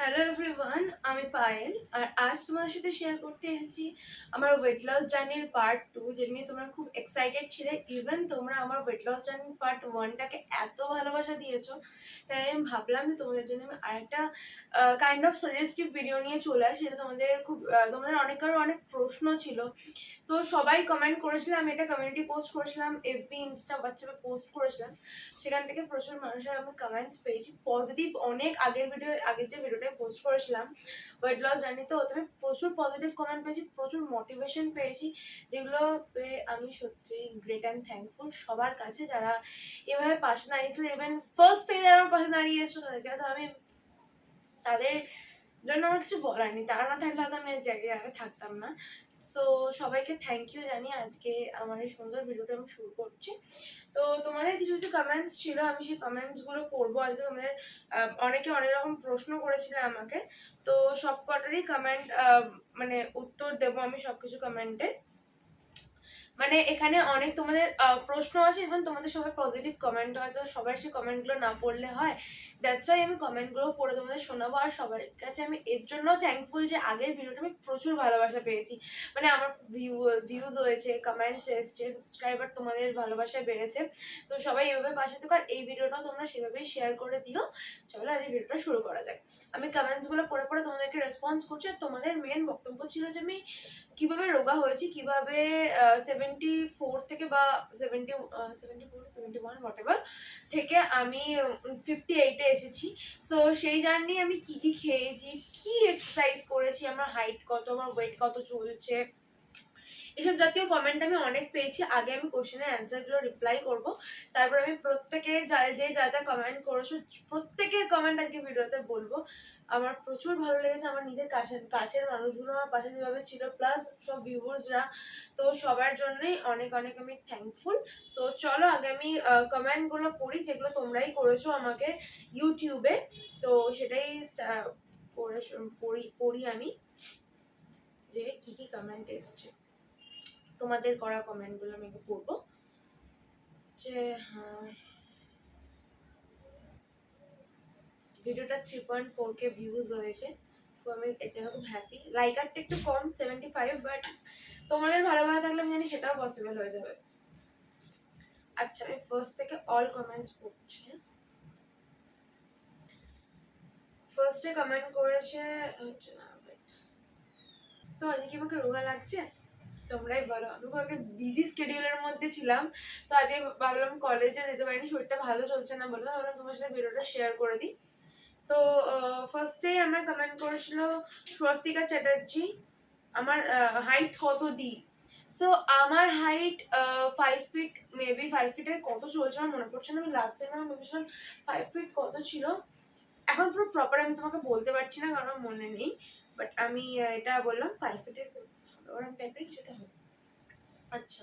Hello everyone আমি পায়েল, আর আজ তোমাদের সাথে শেয়ার করতে এসেছি আমার ওয়েট লস জার্নির পার্ট টু যেটা নিয়ে তোমরা খুব এক্সাইটেড ছিলে। ইভেন তোমরা আমার ওয়েট লস জার্নির পার্ট ওয়ানটাকে এত ভালোবাসা দিয়েছ, তাই আমি ভাবলাম যে তোমাদের জন্য আমি আরেকটা কাইন্ড অফ সাজেস্টিভ ভিডিও নিয়ে চলে আসি, যেটা তোমাদের খুব তোমাদের অনেক কারও অনেক প্রশ্ন ছিল। তো সবাই কমেন্ট করেছিলাম এটা কমিউনিটি পোস্ট করেছিলাম এফবি ইনস্টা হোয়াটসঅ্যাপে পোস্ট করেছিলাম। সেখান থেকে প্রচুর মানুষের আমি কমেন্টস পেয়েছি। পজিটিভ অনেক আগের ভিডিও আগের যে ভিডিওটা পোস্ট করেছিলাম। ওয়েট লস জার্নি তো ওতে আমি প্রচুর পজিটিভ কমেন্ট পেয়েছি, প্রচুর মোটিভেশন পেয়েছি, যেগুলো পেয়ে আমি সত্যি গ্রেট অ্যান্ড থ্যাঙ্কফুল সবার কাছে। যারা এভাবে পাশে দাঁড়িয়েছিল ইভেন ফার্স্ট থেকে যারা আমার পাশে এসেছিল, তাদেরকে তো আমি তাদের জন্য আমার কিছু বলার নেই। তারা না থাকলে হয়তো আমি এক জায়গায় থাকতাম না। সো সবাইকে থ্যাংক ইউ জানি আজকে আমার এই সুন্দর ভিডিওটা আমি শুরু করছি। তো, তোমাদের কিছু কিছু কমেন্টস ছিল, আমি সেই কমেন্টসগুলো পড়ব। আজকে তোমাদের অনেকে অনেক রকম প্রশ্ন করেছিল আমাকে। তো সব কটারই কমেন্ট মানে উত্তর দেবো আমি সব কিছু কমেন্টের মানে এখানে অনেক তোমাদের প্রশ্ন আছে এবং তোমাদের সবাই পজিটিভ কমেন্ট হয়তো সবার সেই কমেন্টগুলো না পড়লে হয়। দ্যাটস ওয়াই আমি কমেন্টগুলো পড়ে তোমাদের শোনাবো আর সবার কাছে আমি এর জন্য থ্যাঙ্কফুল যে আগের ভিডিওটা আমি প্রচুর ভালোবাসা পেয়েছি। মানে আমার ভিউ ভিউজ হয়েছে কমেন্টস এসছে সাবস্ক্রাইবার তোমাদের ভালোবাসায় বেড়েছে। তো সবাই এভাবে পাশে থাকো আর এই ভিডিওটাও তোমরা সেভাবেই শেয়ার করে দিও। চলো আজ ভিডিওটা শুরু করা যাক। আমি কমেন্টসগুলো পড়ে পড়ে তোমাদেরকে রেসপন্স করছি আর তোমাদের মেন বক্তব্য ছিল যে আমি কীভাবে রোগা হয়েছি, কীভাবে সেভেন্টি ফোর থেকে বা seventy seventy four seventy one what থেকে আমি ফিফটি এইটে এসেছি। সো সেই জার্নি আমি কি কি খেয়েছি, কি এক্সারসাইজ করেছি, আমার হাইট কত, আমার ওয়েট কত চলছে, এসব জাতীয় কমেন্ট আমি অনেক পেয়েছি। আগে আমি কোশ্চেনের অ্যান্সারগুলো রিপ্লাই করব। তারপর আমি প্রত্যেকের যা, যে যা যা কমেন্ট করেছ, প্রত্যেকের কমেন্ট আজকে ভিডিওতে বলব। আমার প্রচুর ভালো লেগেছে আমার নিজের কাছের কাছের মানুষগুলো আমার পাশে যেভাবে ছিল প্লাস সব ভিউয়ার্সরা তো সবার জন্যই অনেক অনেক আমি থ্যাঙ্কফুল সো চলো আগে আমি কমেন্টগুলো পড়ি, যেগুলো তোমরাই করেছ আমাকে ইউটিউবে তো সেটাই পড়ি পড়ি আমি। যে কি কি কমেন্ট এসছে। তোমাদের করা কমেন্টগুলো আমি পড়ব। যে হ্যাঁ। ভিডিওটা three point four K views হয়েছে। তো আমি এর জন্য খুব হ্যাপি লাইকারটা একটু কম সেভেন্টি ফাইভ বাট তোমাদের ভালোভাবে থাকলে আমি জানি সেটাও পসিবল হয়ে যাবে। আচ্ছা আমি ফার্স্ট থেকে অল কমেন্টস পড়ছি। ফার্স্টে কমেন্ট করেছে, হচ্ছে না সো আজকে কি আমাকে রোগা লাগছে? তোমরাই বলো। আমি খুব একটা বিজি স্কেডিউলের মধ্যে ছিলাম। তো আজকে ভাবলাম কলেজে যেতে পারিনি, শরীরটা ভালো চলছে না বলে। ভাবলাম তোমার সাথে ভিডিওটা শেয়ার করে দিই। তো ফার্স্টেই আমার কমেন্ট করেছিল স্বস্তিকা চ্যাটার্জি, আমার হাইট কত দিই? সো আমার height five feet maybe five ফিটের কত চলছে আমার মনে পড়ছে না, আমি লাস্ট টাইম আমার ভেবেছিলাম ফাইভ ফিট কত ছিল? এখন পুরো প্রপার আমি তোমাকে বলতে পারছি না, কারণ আমার মনে নেই বাট আমি এটা বললাম ফাইভ ফিটের ওরকম টাইপের কিছুটা হবে। আচ্ছা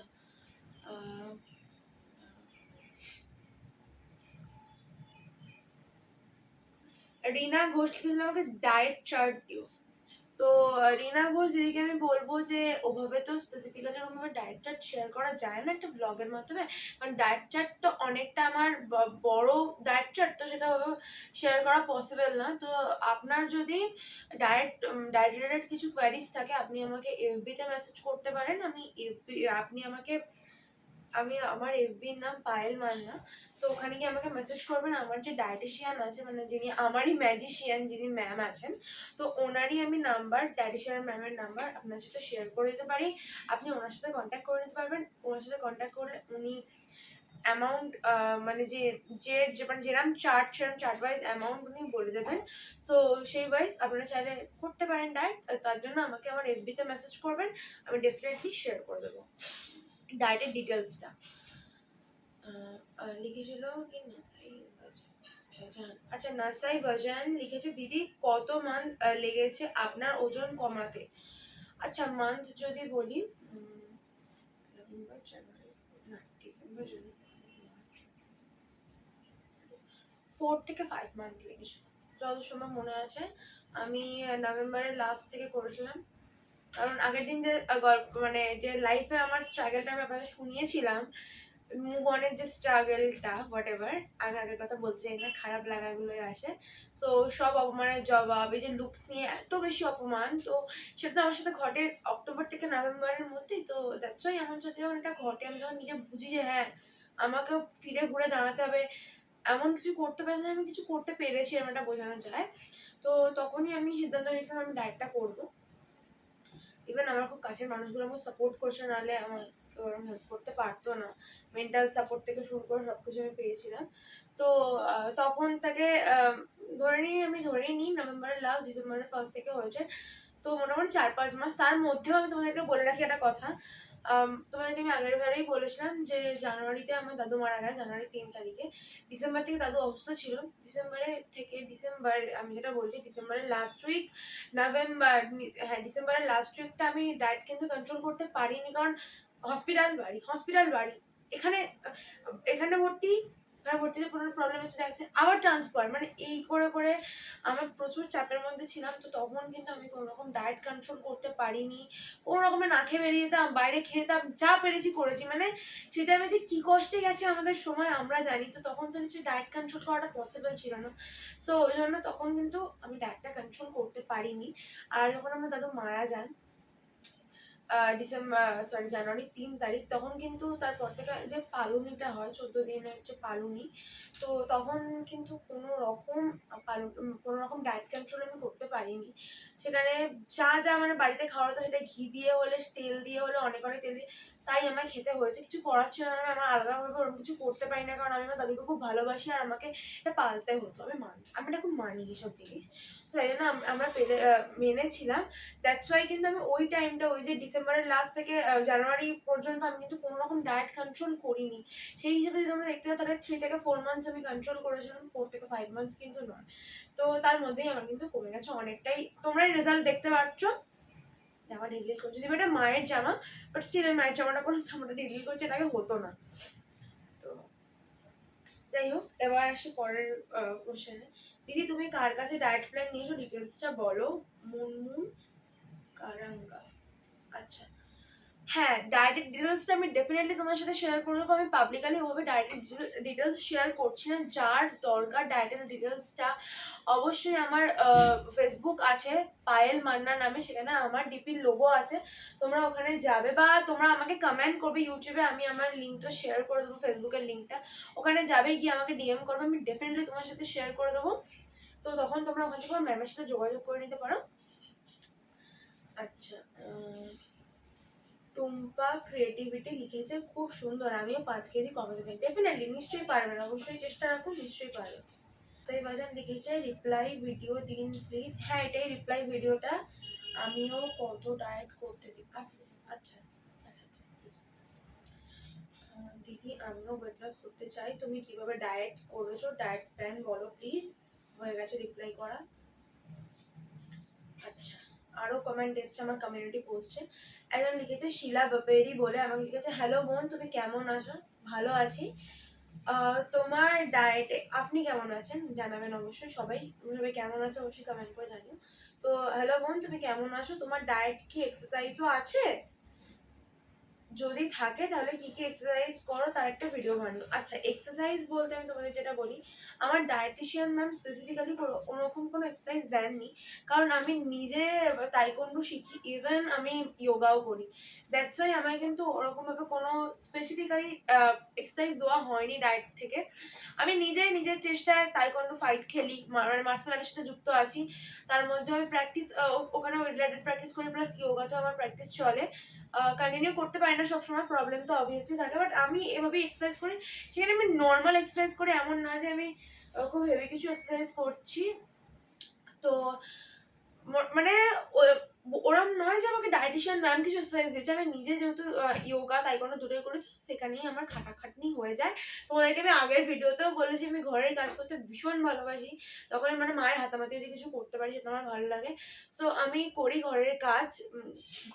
রিনা ঘোষ লিখেছিল আমাকে ডায়েট চার্ট দিও। তো রিনা ঘোষ দিদিকে আমি বলব যে, ওভাবে তো স্পেসিফিক্যালি ওভাবে ডায়েট চার্ট শেয়ার করা যায় না একটা ব্লগের মাধ্যমে। কারণ ডায়েট চার্ট তো অনেকটা আমার বড় ডায়েট চার্ট তো সেটা ওভাবে শেয়ার করা পসিবল না। তো আপনার যদি ডায়েট ডায়েট রিলেটেড কিছু কোয়ারিজ থাকে, আপনি আমাকে এফবিতে মেসেজ করতে পারেন। আমি এফবি আপনি আমাকে আমি আমার এফবির নাম পায়েল মান্না। তো ওখানে গিয়ে আমাকে মেসেজ করবেন, আমার যে ডায়েটিশিয়ান আছে মানে যিনি আমারই ম্যাজিশিয়ান যিনি ম্যাম আছেন, তো ওনারই আমি নাম্বার ডায়েটিশিয়ান ম্যামের নাম্বার আপনার সাথে শেয়ার করে দিতে পারি। আপনি ওনার সাথে কন্ট্যাক্ট করে নিতে পারবেন। ওনার সাথে কন্ট্যাক্ট করলে উনি অ্যামাউন্ট মানে যে যে মানে যেরকম চার্ট সেরকম চার্ট ওয়াইজ অ্যামাউন্ট উনি বলে দেবেন। সো সেই ওয়াইজ আপনারা চাইলে করতে পারেন ডায়েট তার জন্য আমাকে আমার এফবিতে মেসেজ করবেন, আমি ডেফিনেটলি শেয়ার করে দেবো। ডায়েটের ডিটেলসটা লিখেছিল কি? নাসাই আচ্ছা নাসাই ভাজান লিখেছে, দিদি, কত মান্থ লেগেছে আপনার ওজন কমাতে? আচ্ছা মান্থ যদি বলি নভেম্বর ডিসেম্বর ফোর থেকে ফাইভ মান্থ লেগেছিল। যত সময় মনে আছে, আমি নভেম্বরের লাস্ট থেকে করেছিলাম কারণ আগের দিন যে গল্প মানে যে লাইফে আমার স্ট্রাগলটা আমি আপনাদের শুনিয়েছিলাম মুভ অনের যে স্ট্রাগলটা হোয়াট এভার আমি আগের কথা বলছি চাই না, খারাপ লাগাগুলোই আসে। সো সব অপমানের জবাব, এই যে লুকস নিয়ে এত বেশি অপমান, তো সেটা তো আমার সাথে ঘটে অক্টোবর থেকে নভেম্বরের মধ্যেই তো দ্যাটস ওয়াই আমার সাথে যখন এটা ঘটে, আমি যখন নিজে বুঝি যে হ্যাঁ আমাকে ফিরে ঘুরে দাঁড়াতে হবে, এমন কিছু করতে পারি আমি কিছু করতে পেরেছি একটা বোঝানো যায়। তো তখনই আমি সিদ্ধান্ত নিয়েছিলাম আমি ডায়েটটা করব। ইভেন আমার খুব কাছের মানুষগুলো আমার সাপোর্ট করছে, নাহলে আমার ওরকম হেল্প করতে পারতো না। মেন্টাল সাপোর্ট থেকে শুরু করে সব কিছু আমি পেয়েছিলাম। তো তখন তাকে ধরে নিই, আমি ধরেই নিই নভেম্বরের লাস্ট ডিসেম্বরের ফার্স্ট থেকে হয়েছে। তো মোটামুটি চার পাঁচ মাস, তার মধ্যেও আমি তোমাদেরকে বলে রাখি একটা কথা। তোমাদেরকে আমি আগের বারেই বলেছিলাম যে জানুয়ারিতে আমার দাদু মারা গেছে, জানুয়ারি তিন তারিখে। ডিসেম্বর থেকে দাদু অসুস্থ ছিল। ডিসেম্বরে থেকে ডিসেম্বর, আমি যেটা বলছি, ডিসেম্বরের লাস্ট উইক নভেম্বর হ্যাঁ ডিসেম্বরের লাস্ট উইকটা আমি ডায়েট কিন্তু কন্ট্রোল করতে পারিনি। কারণ হসপিটাল বাড়ি হসপিটাল বাড়ি। এখানে এখানে ভর্তি ভর্তিতে কোনো প্রবলেম হচ্ছে দেখছে আবার ট্রান্সফার মানে এই করে করে আমার প্রচুর চাপের মধ্যে ছিলাম, তো তখন কিন্তু আমি কোনো রকম ডায়েট কন্ট্রোল করতে পারিনি, কোনো রকমে না খেয়ে বেরিয়ে যেতাম বাইরে খেতাম, যা পেরেছি করেছি মানে সেটা আমি যে কী কষ্টে গেছে আমাদের সময়, আমরা জানি, তো তখন তো কিছু ডায়েট কন্ট্রোল করাটা পসিবল ছিল না সো ওই জন্য তখন কিন্তু আমি ডায়েটটা কন্ট্রোল করতে পারিনি, আর যখন আমার দাদু মারা যান ডিসেম্বর সরি জানুয়ারির তিন তারিখ, তখন কিন্তু তারপর থেকে যে পালুনিটা হয়, চোদ্দ দিনের যে পালুনি, তো তখন কিন্তু কোনো রকম পালন কোনো রকম ডায়েট কন্ট্রোল আমি করতে পারিনি। সেখানে যা যা মানে বাড়িতে খাওয়া হতো, সেটা ঘি দিয়ে হলে, তেল দিয়ে হলে, অনেক অনেক তেল দিয়ে তাই আমার খেতে হয়েছে। কিছু করার ছিল না, আমি আমার আলাদাভাবে ওরকম কিছু করতে পারি না, কারণ আমি আমার দাদুকে খুব ভালোবাসি আর আমাকে এটা পালতে হতো। আমি মানি, আমি এটা খুব মানি এইসব জিনিস। তো তাই জন্য আম- আমরা মেনেছিলাম। দ্যাটস ওয়াই কিন্তু আমি ওই টাইমটা ওই যে ডিসেম্বরের লাস্ট থেকে জানুয়ারি পর্যন্ত আমি কিন্তু কোনো রকম ডায়েট কন্ট্রোল করিনি। সেই হিসেবে যদি আমরা দেখতে পাই তাহলে থ্রি থেকে ফোর মান্থস আমি কন্ট্রোল করেছিলাম ফোর থেকে ফাইভ মান্থস কিন্তু নয়। তো তার মধ্যেই আমার কিন্তু কমে গেছে অনেকটাই। তোমরা রেজাল্ট দেখতে পাচ্ছ। জামা ডিলিট করছে যদি এটা মায়ের জামা বাট স্টিল আমি মায়ের জামাটা পরে জামাটা ডিলিট করছে এটা আগে হতো না। তো যাই হোক, এবার আসি পরের কোশ্চেনে দিদি, তুমি কার কাছে ডায়েট প্ল্যান নিয়েছো? ডিটেলসটা বলো। মুনমুন কারাঙ্গা। আচ্ছা। হ্যাঁ ডায়েটের ডিটেলসটা আমি ডেফিনেটলি তোমার সাথে শেয়ার করে দেবো। আমি পাবলিকালি ওভাবে ডায়েটের ডিটেলস শেয়ার করছি না। যার দরকার ডায়েটের ডিটেলসটা অবশ্যই আমার ফেসবুক আছে, পায়েল মান্না নামে। সেখানে আমার ডিপির লোগো আছে। তোমরা ওখানে যাবে বা তোমরা আমাকে কমেন্ট করবে ইউটিউবে আমি আমার লিঙ্কটা শেয়ার করে দেবো ফেসবুকের লিঙ্কটা ওখানে যাবে, গিয়ে আমাকে ডিএম করবে। আমি ডেফিনেটলি তোমার সাথে শেয়ার করে দেবো। তো তখন তোমরা ওখান থেকে ম্যামের সাথে যোগাযোগ করে নিতে পারো। আচ্ছা টুম্পা ক্রিয়েটিভিটি লিখেছে, খুব সুন্দর। আমিও পাঁচ কেজি কমাতে চাই। ডেফিনেটলি নিশ্চয়ই পারবেন। অবশ্যই চেষ্টা রাখুন, নিশ্চয়ই পারবেন। সেই বাজান লিখেছে রিপ্লাই ভিডিও দিন প্লিজ হ্যাঁ এটাই রিপ্লাই ভিডিওটা আমিও কত ডায়েট করতেছি। আচ্ছা আচ্ছা আচ্ছা। দিদি, আমিও ওয়েট লস করতে চাই। তুমি কীভাবে ডায়েট করেছ? ডায়েট প্ল্যান বলো প্লিজ হয়ে গেছে রিপ্লাই করা। আচ্ছা। আরও কমেন্ট এসছে, আমার কমিউনিটি পোস্টে একজন লিখেছে, শিলা বাপেরি বলে। আমাকে লিখেছে হ্যালো বোন, তুমি কেমন আছো? ভালো আছি। তোমার ডায়েটে আপনি কেমন আছেন? জানাবেন অবশ্যই সবাই। সবাই কেমন আছে অবশ্যই কমেন্ট করে জানিও। তো হ্যালো বোন, তুমি কেমন আছো? তোমার ডায়েট কি এক্সারসাইজও আছে? যদি থাকে তাহলে কি কি এক্সারসাইজ করো, তার একটা ভিডিও বানিও আচ্ছা এক্সারসাইজ বলতে আমি তোমাদের যেটা বলি, আমার ডায়েটিশিয়ান ম্যাম স্পেসিফিক্যালি ওরকম কোনো এক্সারসাইজ দেননি। কারণ আমি নিজে তাইকন্ডু শিখি ইভেন আমি যোগাও করি। দ্যাটস ওয়াই আমায় কিন্তু ওরকমভাবে কোনো স্পেসিফিক্যালি এক্সারসাইজ দেওয়া হয়নি ডায়েট থেকে। আমি নিজেই নিজের চেষ্টায় তাইকন্ডু ফাইট খেলি মানে মার্শাল আর্টের সাথে যুক্ত আছি। তার মধ্যে আমি প্র্যাকটিস ওখানে রিলেটেড প্র্যাকটিস করি প্লাস যোগাতেও আমার প্র্যাকটিস চলে। কন্টিনিউ করতে পারি না সবসময় প্রবলেম তো অবভিয়াসলি থাকে বাট আমি এভাবে এক্সারসাইজ করি। সেখানে আমি নর্মাল এক্সারসাইজ করি এমন না যে আমি খুব হেভি কিছু এক্সারসাইজ করছি। তো মানে ওরম নয় যে আমাকে ডায়েটিশিয়ান ম্যাম কিছু এক্সারসাইজ দিয়েছে। আমি নিজে যেহেতু ইয়োগা তাই কোনো দুটোই করেছি, সেখানেই আমার খাটাখাটনি হয়ে যায়। তোমাদেরকে আমি আগের ভিডিওতেও বলেছি, আমি ঘরের কাজ করতে ভীষণ ভালোবাসি। তখন মানে মায়ের হাতামাতি যদি কিছু করতে পারি, সেটা আমার ভালো লাগে। সো আমি করি ঘরের কাজ।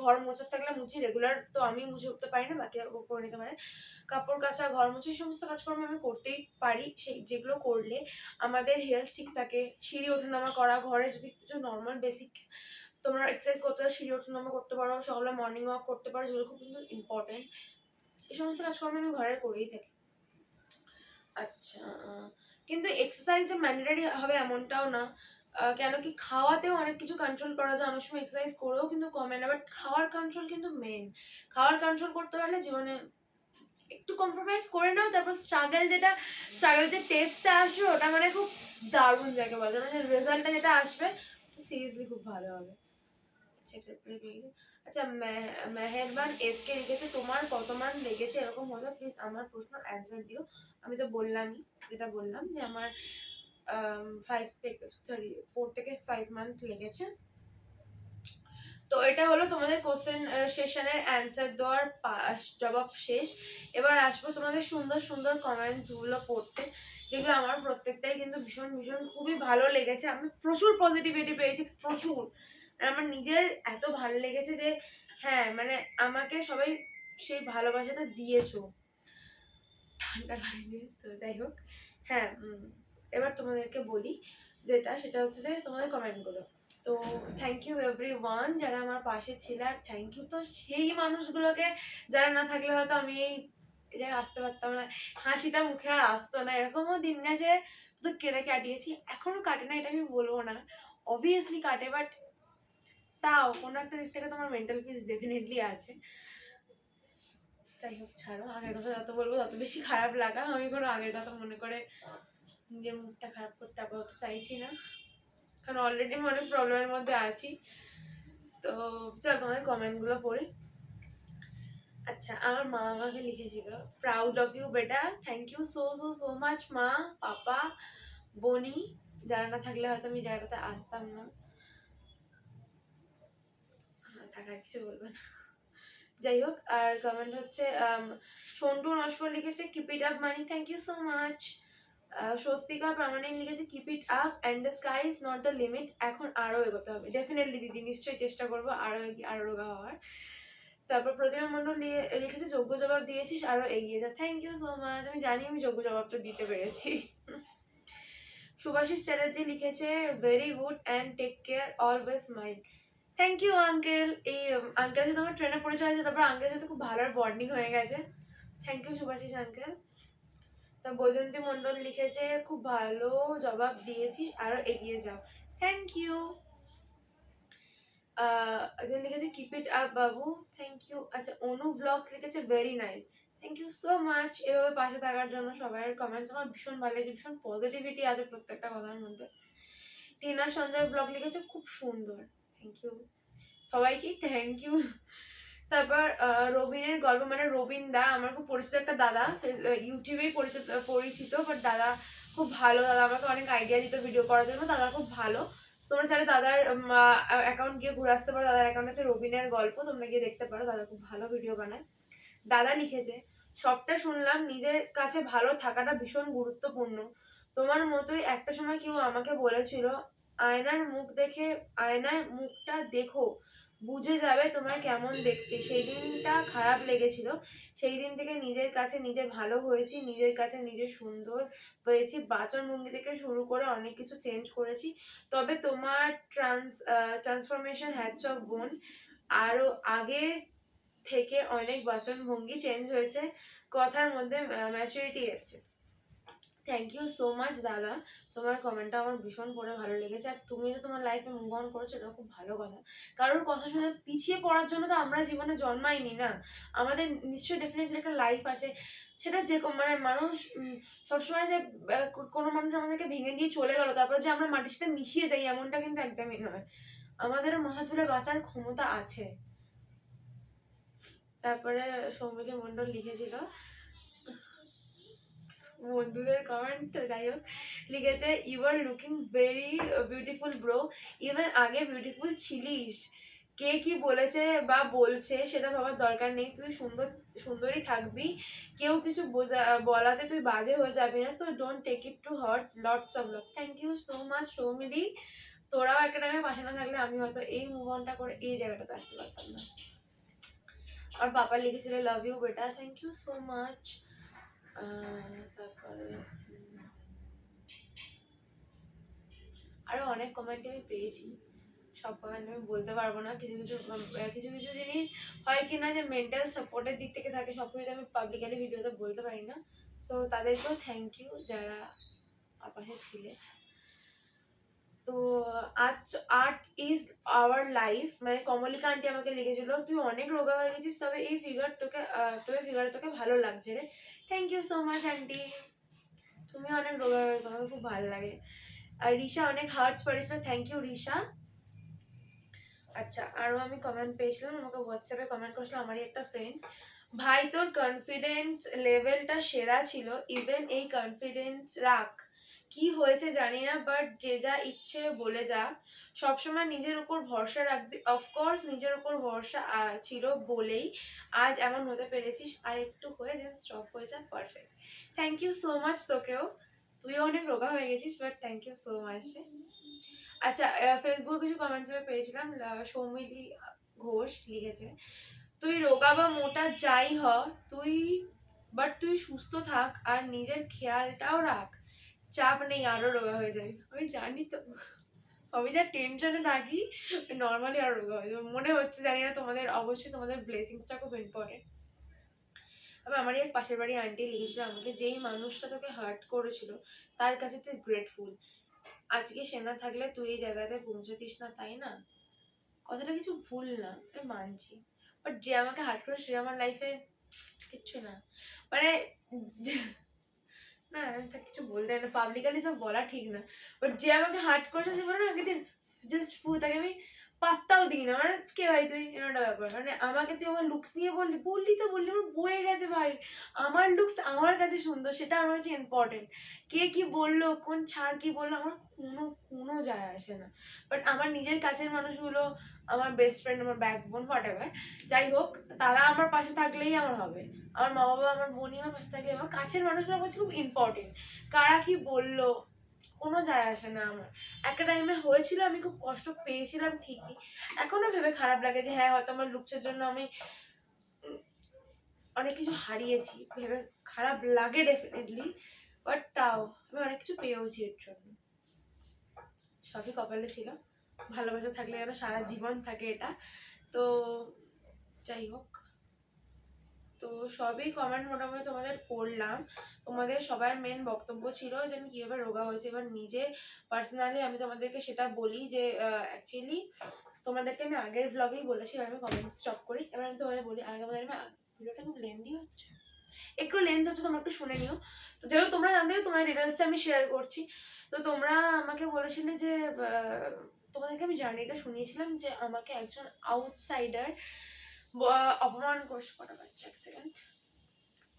ঘর মোছার থাকলে মুছি রেগুলার তো আমি মুছে উঠতে পারি না বাকিরা করে নিতে পারে। কাপড় কাচা, ঘর মুছে, এই সমস্ত কাজকর্ম আমি করতেই পারি। সেই যেগুলো করলে আমাদের হেলথ ঠিক থাকে। সিঁড়ি ওঠানামা করা, ঘরে যদি কিছু নর্মাল বেসিক তোমরা এক্সারসাইজ করতে পারো, সিঁড়ি ওঠানামা করতে পারো, সকালে মর্নিং ওয়াক করতে পারো যেগুলো খুব কিন্তু ইম্পর্টেন্ট এই সমস্ত কাজকর্ম আমি ঘরে করেই থাকি। আচ্ছা কিন্তু এক্সারসাইজ যে ম্যান্ডেটারি হবে এমনটাও না। কেন কি খাওয়াতেও অনেক কিছু কন্ট্রোল করা যায়, অনেক সময় এক্সারসাইজ করেও কিন্তু কমে না বাট খাওয়ার কন্ট্রোল কিন্তু মেন খাওয়ার কন্ট্রোল করতে পারলে জীবনে একটু কম্প্রোমাইজ করে নাও, তারপর স্ট্রাগল যেটা স্ট্রাগল যে টেস্টটা আসবে, ওটা মানে খুব দারুণ যাকে বলে মানে রেজাল্টটা যেটা আসবে সিরিয়াসলি খুব ভালো হবে। আচ্ছা এটা reply পেয়ে গেছি। আচ্ছা তোমার কত মান লেগেছে এরকম হলে? প্লিজ আমার প্রশ্ন অ্যান্সার দিও। আমি তো বললামই, যেটা বললাম যে আমার ফাইভ থেকে সরি ফোর থেকে ফাইভ মান্থ লেগেছে। তো এটা হলো তোমাদের কোশ্চেন সেশনের অ্যান্সার দেওয়ার জবাব শেষ। এবার আসব তোমাদের সুন্দর সুন্দর কমেন্টসগুলো পড়তে, যেগুলো আমার প্রত্যেকটাই কিন্তু ভীষণ ভীষণ খুবই ভালো লেগেছে। আমি প্রচুর পজিটিভিটি পেয়েছি, প্রচুর। আর আমার নিজের এত ভালো লেগেছে যে হ্যাঁ মানে আমাকে সবাই সেই ভালোবাসাটা দিয়েছ। ঠান্ডা লাগছে, তো যাই হোক। হ্যাঁ এবার তোমাদেরকে বলি যেটা, সেটা হচ্ছে যে, তোমাদের কমেন্টগুলো তো থ্যাংক ইউ এভরি ওয়ান যারা আমার পাশে ছিল, আর থ্যাংক ইউ তো সেই মানুষগুলোকে, যারা না থাকলে হয়তো আমি এই জায়গায় আসতে পারতাম না। হাসিটা মুখে আর আসতো না। এরকমও দিন গেছে তো কেঁদে কাটিয়েছি। এখনও কাটে না, এটা আমি বলব না। অবভিয়াসলি কাটে বাট তাও কোনো একটা দিক থেকে তোমার মেন্টাল পিস ডেফিনেটলি আছে। যাই হোক, ছাড়ো, আগের কথা যত বলব, তত বেশি খারাপ লাগা। আমি কোনো আগের কথা মনে করে নিজের মুখটা খারাপ করতে আপাতত চাইছি না। কারণ অলরেডি আমি অনেক প্রবলেমের মধ্যে আছি। তো চল, তোমাদের কমেন্টগুলো পড়ি। আচ্ছা আমার মা আমাকে লিখেছিল প্রাউড অফ ইউ বেটা। Thank you so so so much মা, পাপা, বনি। যারা না থাকলে হয়তো আমি জায়গাটাতে আসতাম না। হ্যাঁ, থাকার কিছু বলব না। যাই হোক আর কমেন্ট হচ্ছে সন্টু নস্কর লিখেছে keep it up Moni thank you so much Swastika Pramanik লিখেছে keep it up and the sky is not the limit এখন আরও এগোতে হবে। ডেফিনেটলি দিদি নিশ্চয়ই চেষ্টা করব আরও আরও রোগা হওয়ার। তারপর প্রতিমা মণ্ডল লিখেছে যোগ্য জবাব দিয়েছিস আরও এগিয়ে যা। থ্যাংক ইউ সো মাচ আমি জানি আমি যোগ্য জবাবটা দিতে পেরেছি। সুভাষিস চ্যাটার্জি লিখেছে very good and take care always mind thank you uncle এই আঙ্কেল সাথে আমার ট্রেনে পরিচয় হয়েছে, তারপর আঙ্কেলের সাথে খুব ভালো বন্ডিং হয়ে গেছে। থ্যাংক ইউ সুভাষিস আঙ্কেল তা বৈজন্তী মণ্ডল লিখেছে, খুব ভালো জবাব দিয়েছিস আরও এগিয়ে যাও। থ্যাংক ইউ একজন লিখেছে কিপ ইট আপ বাবু। থ্যাংক ইউ আচ্ছা অনু ব্লগস লিখেছে very nice thank you so much এভাবে পাশে থাকার জন্য সবাইয়ের কমেন্টস আমার ভীষণ ভালো লেগেছে, ভীষণ পজিটিভিটি আছে প্রত্যেকটা কথার মধ্যে। টিনা সঞ্জয় ব্লগ লিখেছে, খুব সুন্দর। থ্যাংক ইউ সবাইকে থ্যাংক ইউ তারপর রবিনের গল্প মানে রবিন দা, আমার খুব পরিচিত একটা দাদা ইউটিউবেই পরিচিত পরিচিত বাট দাদা খুব ভালো, দাদা আমাকে অনেক আইডিয়া দিত ভিডিও করার জন্য, দাদা খুব ভালো। তোমরা চাইলে দাদার অ্যাকাউন্ট গিয়ে ঘুরে আসতে পারো, দাদার অ্যাকাউন্ট আছে রবিনের গল্প, তোমরা গিয়ে দেখতে পারো, দাদা খুব ভালো ভিডিও বানায়। দাদা লিখেছে, সবটা শুনলাম, নিজের কাছে ভালো থাকাটা ভীষণ গুরুত্বপূর্ণ। তোমার মতোই একটা সময় কেউ আমাকে বলেছিল আয়নার মুখ দেখে আয়নায় মুখটা দেখো, বুঝে যাবে তোমার কেমন দেখতে। সেই দিনটা খারাপ লেগেছিল। সেই দিন থেকে নিজের কাছে নিজে ভালো হয়েছি, নিজের কাছে নিজে সুন্দর হয়েছি বাচন ভঙ্গি থেকে শুরু করে অনেক কিছু চেঞ্জ করেছি। তবে তোমার ট্রান্স ট্রান্সফরমেশন হ্যাটস অফ বোন আরও আগের থেকে অনেক বাচন ভঙ্গি চেঞ্জ হয়েছে। কথার মধ্যে ম্যাচুরিটি এসছে। থ্যাংক ইউ সো মাচ দাদা। তোমার কমেন্টটা আমার ভীষণ করে ভালো লেগেছে। আর তুমি যে তোমার লাইফে মুভ অন করেছ এটা খুব ভালো কথা। কারোর কথা শুনে পিছিয়ে পড়ার জন্য তো আমরা জীবনে জন্মাইনি না। আমাদের নিশ্চয়ই ডেফিনেটলি একটা লাইফ আছে। সেটা যে মানে মানুষ সবসময় যে কোনো মানুষ আমাদেরকে ভেঙে দিয়ে চলে গেল, তারপরে যে আমরা মাটির সাথে মিশিয়ে যাই, এমনটা কিন্তু একদমই নয়। আমাদেরও মাথা তুলে বাঁচার ক্ষমতা আছে। তারপরে সৌমিলি মণ্ডল লিখেছিল বন্ধুদের কমেন্ট তো যাই হোক, লিখেছে you are looking very beautiful bro even আগে বিউটিফুল ছিলিস। কে কি বলেছে বা বলছে সেটা ভাবার দরকার নেই। তুই সুন্দর, সুন্দরই থাকবি। কেউ কিছু বোঝা, বলাতে তুই বাজে হয়ে যাবি না। So don't take it to heart lots of love thank you so much সৌমিদি তোরাও একটা টাইমে পাশে না থাকলে আমি হয়তো এই মুভ অনটা করে এই জায়গাটাতে আসতে পারতাম না। আর পাপা লিখেছিল লাভ ইউ বেটা থ্যাংক ইউ সো মাচ তারপরে আরও আরও অনেক কমেন্ট আমি পেয়েছি। সব কমেন্ট আমি বলতে পারব না। কিছু কিছু কিছু কিছু জিনিস হয় কি না যে মেন্টাল সাপোর্টের দিক থেকে থাকে, সব কিছু আমি পাবলিকালি ভিডিওতে বলতে পারি না। সো তাদেরকেও থ্যাংক ইউ যারা আমার পাশে ছিলে। তো art art is our life. মানে কমলিকা আন্টি আমাকে লিখেছিল, তুই অনেক রোগা হয়ে গেছিস, তবে এই ফিগার তোকে তবে ফিগার তোকে ভালো লাগছে রে। Thank you so much aunty. তুমি অনেক রোগা হয়ে তোমাকে খুব ভালো লাগে। আর রিশা অনেক হার্টস পড়েছিল থ্যাংক ইউ রিশা। আচ্ছা আরও আমি কমেন্ট পেয়েছিলাম, আমাকে হোয়াটসঅ্যাপে কমেন্ট করেছিল আমারই একটা ফ্রেন্ড ভাই, তোর কনফিডেন্স লেভেলটা সেরা ছিল ইভেন এই কনফিডেন্স রাখ। কি হয়েছে জানি না বাট যে যা ইচ্ছে বলে যা। সবসময় নিজের উপর ভরসা রাখবি। অফকোর্স নিজের উপর ভরসা ছিল বলেই। আজ এমন হতে পেরেছিস। আর একটু হয়ে দেন স্টপ হয়ে যা। Perfect thank you so much তোকেও। তুইও অনেক রোগা হয়ে গেছিস but thank you so much আচ্ছা ফেসবুকে কিছু কমেন্টস পেয়েছিলাম। সৌমিলি ঘোষ লিখেছে, তুই রোগা বা মোটা যাই হ, তুই বাট তুই সুস্থ থাক আর নিজের খেয়ালটাও রাখ। চাপ নেই, আরও রোগা হয়ে যাবি। আমি জানি তো, আমি যা টেনশনে থাকি নর্মালি আরও রোগা হয়ে যাবে। মনে হচ্ছে জানি না তোমাদের, অবশ্যই তোমাদের ব্লেসিংসটা খুব ইম্পর্টেন্ট আবার আমারই এক পাশের বাড়ি আন্টি লিখেছিল আমাকে, যেই মানুষটা তোকে হার্ট করেছিল, তার কাছে তুই গ্রেটফুল আজকে সে না থাকলে তুই এই জায়গাতে পৌঁছাতিস না, তাই না? কথাটা কিছু ভুল না, আমি মানছি। বাট যে আমাকে হার্ট করে সে আমার লাইফে কিচ্ছু না। মানে না আমি তার কিছু বলতে না পাবলিকালি সব বলা ঠিক না। বাট যে আমাকে হার্ট করেছে, সে বলে না, আগের দিন জাস্ট ফু তাকে আমি পাত্তাও দিই না মানে কে ভাই তুই? এরকম একটা ব্যাপার। মানে আমাকে তুই আমার লুকস নিয়ে বললি বললি তো, বললি আমার বয়ে গেছে ভাই। আমার লুকস আমার কাছে সুন্দর, সেটা আমার কাছে ইম্পর্টেন্ট কে কি বলল, কোন ছাড় কি বলল, আমার কোনো কোনো যায় আসে না। বাট আমার নিজের কাছের মানুষগুলো, আমার বেস্ট ফ্রেন্ড আমার ব্যাকবোন হোয়াট এভার যাই হোক, তারা আমার পাশে থাকলেই আমার হবে। আমার মা বাবা, আমার বোনই আমার পাশে থাকলে আমার কাছের মানুষগুলো আমার কাছে খুব ইম্পর্টেন্ট কারা কি বলল কোনো যায় আসে না আমার। একটা টাইমে হয়েছিল, আমি খুব কষ্ট পেয়েছিলাম ঠিকই। এখনও ভেবে খারাপ লাগে যে হ্যাঁ হয়তো আমার লুকসের জন্য আমি অনেক কিছু হারিয়েছি। ভেবে খারাপ লাগে ডেফিনেটলি বাট তাও আমি অনেক কিছু পেয়েওছি এর জন্য। সবই কপালে ছিল। ভালোবাসা থাকলে যেন সারা জীবন থাকে এটা। তো যাই হোক। তো সবই কমেন্ট মোটামুটি তোমাদের পড়লাম। তোমাদের সবার মেন বক্তব্য ছিল যে আমি কীভাবে রোগা হয়েছে। এবার নিজে পার্সোনালি আমি তোমাদেরকে সেটা বলি যে অ্যাকচুয়ালি তোমাদেরকে আমি আগের ব্লগেই বলেছি, এবার আমি কমেন্ট স্টপ করি। এবার আমি তোমাদের বলি, আগে আমাদের আমি ভিডিওটা খুব লেন্দি হচ্ছে। একটু লেন্থ হচ্ছে, তোমরা একটু শুনে নিও। তো যেহেতু তোমরা জানতে তোমার ডিটেলস আমি শেয়ার করছি। তো তোমরা আমাকে বলেছিলে যে তোমাদেরকে আমি জার্নিটা শুনিয়েছিলাম যে আমাকে একজন আউটসাইডার অপমান করছে কটা বাচ্চা এক সেকেন্ড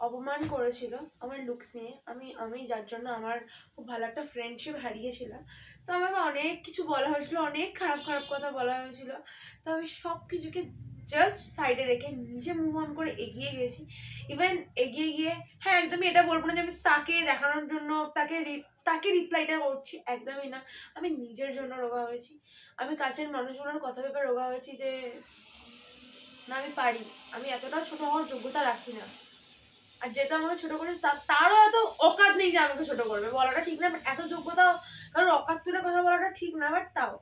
অপমান করেছিল আমার লুকস নিয়ে। আমি আমি যার জন্য আমার খুব ভালো একটা ফ্রেন্ডশিপ হারিয়েছিলাম। তো আমাকে অনেক কিছু বলা হয়েছিল, অনেক খারাপ খারাপ কথা বলা হয়েছিল। তো আমি সব কিছুকে জাস্ট সাইডে রেখে নিজে মুভ অন করে এগিয়ে গেছি। ইভেন এগিয়ে গিয়ে হ্যাঁ একদমই এটা বলব না যে আমি তাকে দেখানোর জন্য, তাকে তাকে রিপ্লাইটা করছি, একদমই না। আমি নিজের জন্য রোগা হয়েছি। আমি কাছের মানুষগুলোর কথা ভেবে রোগা হয়েছি যে না, আমি পারি। আমি এতটা ছোট হওয়ার যোগ্যতা রাখি না। আর যেহেতু আমাকে ছোট করেছে তার তারও এত অকাত নেই যে আমাকে ছোট করবে। বলাটা ঠিক না বাট এত যোগ্যতা কারণ অকাত তুলে কথা বলাটা ঠিক না বাট তাও।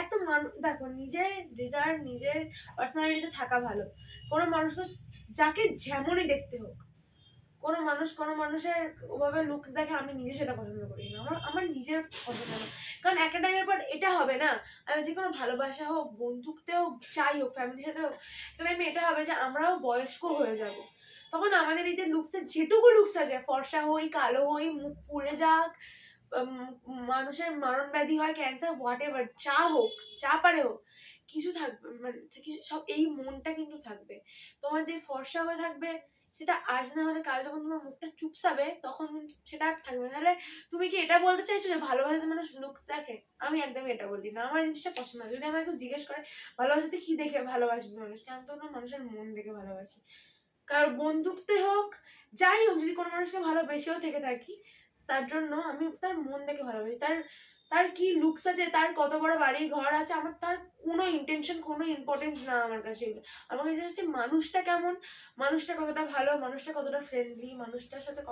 এত মানুষ দেখো, নিজের যার নিজের পার্সোনালিটিতে থাকা ভালো। কোনো মানুষকে যাকে যেমনই দেখতে হোক কোনো মানুষ, কোনো মানুষের ওভাবে লুকস দেখে আমি নিজে সেটা পছন্দ করি না। আমার আমার নিজের পছন্দ না। কারণ একটা টাইমের পর এটা হবে না। আমি যে কোনো ভালোবাসা হোক, বন্ধুত্বে হোক হোক ফ্যামিলির সাথে হোক, একটা টাইমে এটা হবে যে আমরাও বয়স্ক হয়ে যাব। তখন আমাদের এই যে লুকসের যেটুকু লুকস আছে, ফর্সা হই, কালো হই, মুখ পুড়ে যাক মানুষের মারণ ব্যাধি হয় ক্যান্সার হোয়াট এভার যা হোক, যা পারে হোক, কিছু থাকবে মানে সব, এই মনটা কিন্তু থাকবে। তোমার যে ফর্সা হয়ে থাকবে সেটা আজ না হলে কাল যখন তোমার মুখটা চুপসাবে, তখন কিন্তু সেটা আর থাকবে তাহলে তুমি কি এটা বলতে চাইছো যে ভালোবাসাতে মানুষ লুকস দেখে? আমি একদমই এটা বলি না, আমার জিনিসটা পছন্দ না। যদি আমাকে জিজ্ঞেস করে ভালোবাসাতে কি দেখে ভালোবাসবে মানুষকে আমি তো মানুষের মন দেখে ভালোবাসি। কারণ বন্ধুত্বে হোক, যাই হোক, যদি কোনো মানুষকে ভালোবেসেও থেকে থাকি, তার জন্য আমি তার মন দেখে ভালোবাসি। তার তার কি লুকস আছে, তার কত বড় বাড়ি, ঘর আছে, আমার তার কোনো ইন্টেনশন কোনো ইম্পর্টেন্স না আমার কাছে। আমার কাছে হচ্ছে মানুষটা কেমন, মানুষটা কতটা ভালো, মানুষটা কতটা ফ্রেন্ডলি মানুষটার সাথে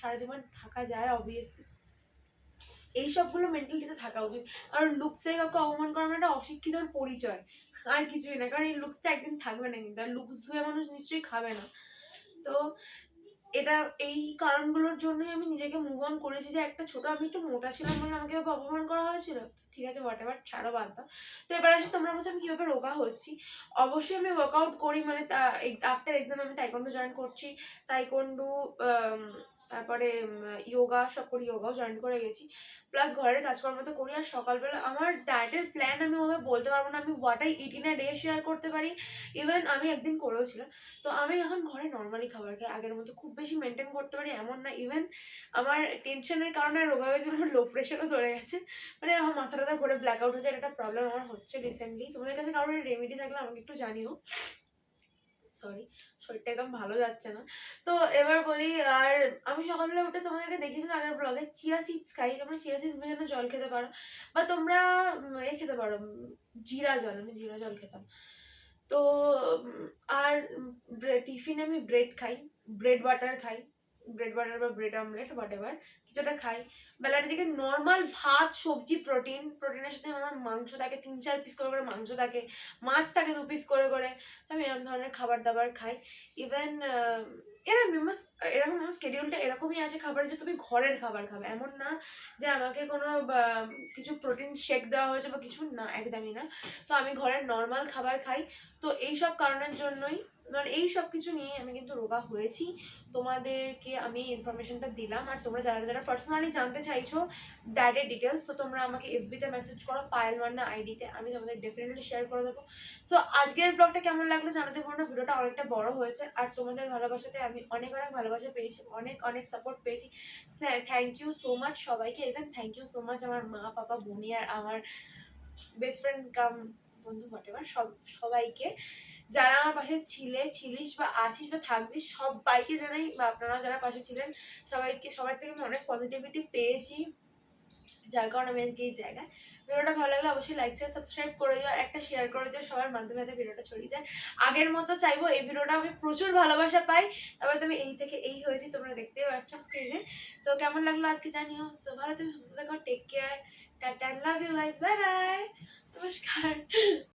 সারা জীবন থাকা যায় অবভিয়াসলি এই সবগুলো মেন্টালিটিতে থাকা উচিত। কারণ লুকসে কাউকে অপমান করা মানে একটা অশিক্ষিতর পরিচয়। আর কিছুই না, কারণ এই লুকসটা একদিন থাকবে না কিন্তু, আর লুকস ধুয়ে মানুষ নিশ্চয়ই খাবে না। তো এটা, এই কারণগুলোর জন্যই আমি নিজেকে মুভ অন করেছি যে একটা ছোট, আমি একটু মোটা ছিলাম বলে আমাকে অপমান করা হয়েছিল? ঠিক আছে হোয়াট এভার ছাড়ো, বাদ দাও। তো এবার আসলে তোমরা বলছো আমি কীভাবে রোগা হচ্ছি? অবশ্যই আমি ওয়ার্কআউট করি মানে আফটার এক্সাম আমি তাইকোন্ডো জয়েন করছি। তাইকন্ডু তারপরে ইয়োগা সব করি ইয়োগাও জয়েন করে গেছি। প্লাস ঘরের কাজকর্ম তো করি আর সকালবেলা আমার ডায়েটের প্ল্যান আমি ওভাবে বলতে পারব না, আমি what I eat in day share করতে পারি। ইভেন আমি একদিন করেও ছিলাম। তো আমি এখন ঘরে নর্মালি খাবার খাই, আগের মতো খুব বেশি মেনটেন করতে পারি এমন না। ইভেন আমার টেনশনের কারণে রোগা গেছে আমার লো প্রেশারও ধরে গেছে। মানে আমার মাথা টাথা ঘুরে ব্ল্যাক আউট হচ্ছে একটা প্রবলেম আমার হচ্ছে রিসেন্টলি তোমাদের কাছে কারোর রেমেডি থাকলে আমাকে একটু জানিও। সরি শরীরটা একদম ভালো যাচ্ছে না। তো এবার বলি, আর আমি সকালবেলা উঠে তোমাদেরকে দেখিয়েছিলাম আগের ব্লগে চিয়া সিডস খাই। তোমরা চিয়া সিডস ভেজানো জল খেতে পারো। বা তোমরা এ খেতে পারো জিরা জল, আমি জিরা জল খেতাম। তো আর টিফিনে আমি ব্রেড খাই ব্রেড বাটার খাই। ব্রেড বাটার বা ব্রেড অমলেট হোয়াট এভার কিছুটা খাই। বেলার দিকে নর্মাল ভাত, সবজি প্রোটিন প্রোটিনের সাথে আমার মাংস থাকে, তিন চার পিস করে করে মাংস থাকে, মাছ থাকে দু পিস করে করে। আমি এরকম ধরনের খাবার দাবার খাই। ইভেন এরকম আমার এরকম আমার স্কেডিউলটা এরকমই আছে খাবার যে তুমি ঘরের খাবার খাবে। এমন না যে আমাকে কোনো কিছু প্রোটিন শেক দেওয়া হয়েছে বা কিছু না, একদমই না। তো আমি ঘরের নর্মাল খাবার খাই। তো এই সব কারণের জন্যই মানে এই সব কিছু নিয়ে আমি কিন্তু রোগা হয়েছি। তোমাদেরকে আমি ইনফরমেশনটা দিলাম। আর তোমরা যারা যারা পার্সোনালি জানতে চাইছো ডায়েটের ডিটেলস তো তোমরা আমাকে এফবিতে মেসেজ করো পায়েল মান্না আইডিতে আমি তোমাদের ডেফিনেটলি শেয়ার করে দেবো। সো আজকের ব্লগটা কেমন লাগল জানাতে পারো না। ভিডিওটা অনেকটা বড় হয়েছে। আর তোমাদের ভালোবাসাতে আমি অনেক অনেক ভালোবাসা পেয়েছি। অনেক অনেক সাপোর্ট পেয়েছি। থ্যাংক ইউ সো মাচ সবাইকে। Even thank you so much আমার মা, পাপা, বোনি, আর আমার বেস্ট ফ্রেন্ড কাম, বন্ধু হোয়াটেভার সব, সবাইকে। যারা আমার পাশে ছিলে, ছিলিস বা আছিস বা থাকবি, সবাইকে জানাই বা আপনারা যারা পাশে ছিলেন, সবাইকে, সবার থেকে আমি অনেক পজিটিভিটি পেয়েছি। যার কারণে আমি আজকে এই জায়গায়। ভিডিওটা ভালো লাগলে অবশ্যই লাইক শেয়ার সাবস্ক্রাইব করে দিও একটা শেয়ার করে দিও, সবার মাধ্যমে যাতে ভিডিওটা ছড়িয়ে যায়। আগের মতো চাইব, এই ভিডিওটা আমি প্রচুর ভালোবাসা পাই। তারপরে তুমি এই থেকে এই হয়েছি, তোমরা দেখতেই পাচ্ছ স্ক্রিনে তো কেমন লাগল আজকে জানিও? তো ভালো তুমি সুস্থ থাকো take care tata love you guys bye bye নমস্কার।